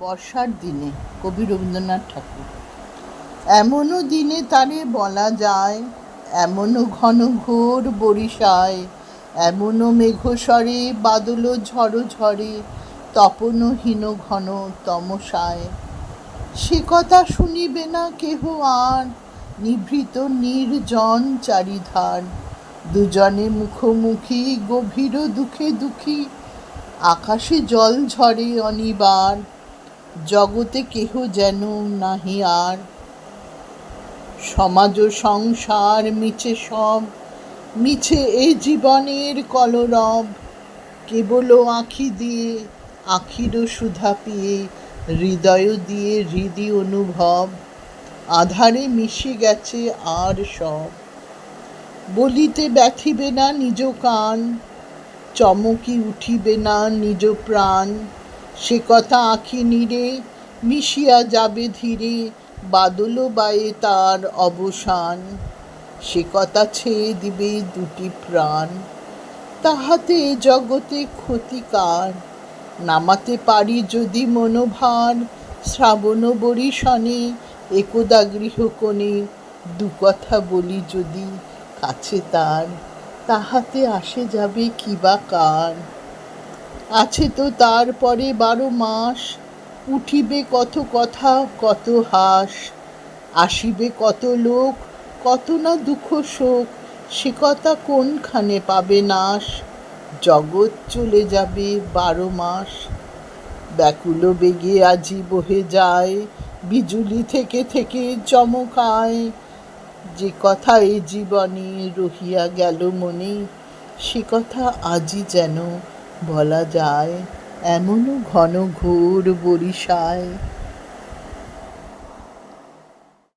বর্ষার দিনে কবি রবীন্দ্রনাথ ঠাকুর। এমনও দিনে তারে বলা যায়, এমনও ঘন ঘোর বরিশায়, এমনও মেঘস্বরে বাদল ঝড় ঝড়ে, তপনহীন ঘন তমসায়। সে কথা শুনিবে না কেহ আর, নিভৃত নির্জন চারিধার। দুজনে মুখোমুখি গভীর দুঃখে দুঃখী, আকাশে জল ঝরে অনিবার। জগতে কেহ যেন নাহি আর। সমাজ সংসার মিছে সব, মিছে এই জীবনের কলরব। কেবল আঁখি দিয়ে আখিরও সুধা পেয়ে, হৃদয় দিয়ে হৃদি অনুভব। আধারে মিশে গেছে আর সব। বলিতে ব্যথিবে না নিজ কান, চমকি উঠিবে না নিজ প্রাণ। সে কথা আঁখি নিরে মিশিয়া যাবে ধীরে, বাদল বায়ে তার অবসান। সে কথা ছেয়ে দিবে দুটি প্রাণ। তাহাতে জগতে ক্ষতিকার। নামাতে পারি যদি মনোভার। শ্রাবণ বরিশনে একদা গৃহকোণে দু কথা বলি যদি কাছে তার। তাহাতে আসে যাবে কি বা কার। আছে তো তারপরে বারো মাস। উঠিবে কত কথা, কত হাস। আসিবে কত লোক, কত না দুঃখ শোক। সে কথা কোনখানে পাবে নাশ? জগৎ চলে যাবে বারো মাস। ব্যাকুল বেগে আজি বহে যায়, বিজুলি থেকে থেকে চমকায় যে কথা এই জীবনে রহিয়া গেল মনে, সে কথা আজই যেন বলা যায় এমনও ঘন ঘোর বরিশায়।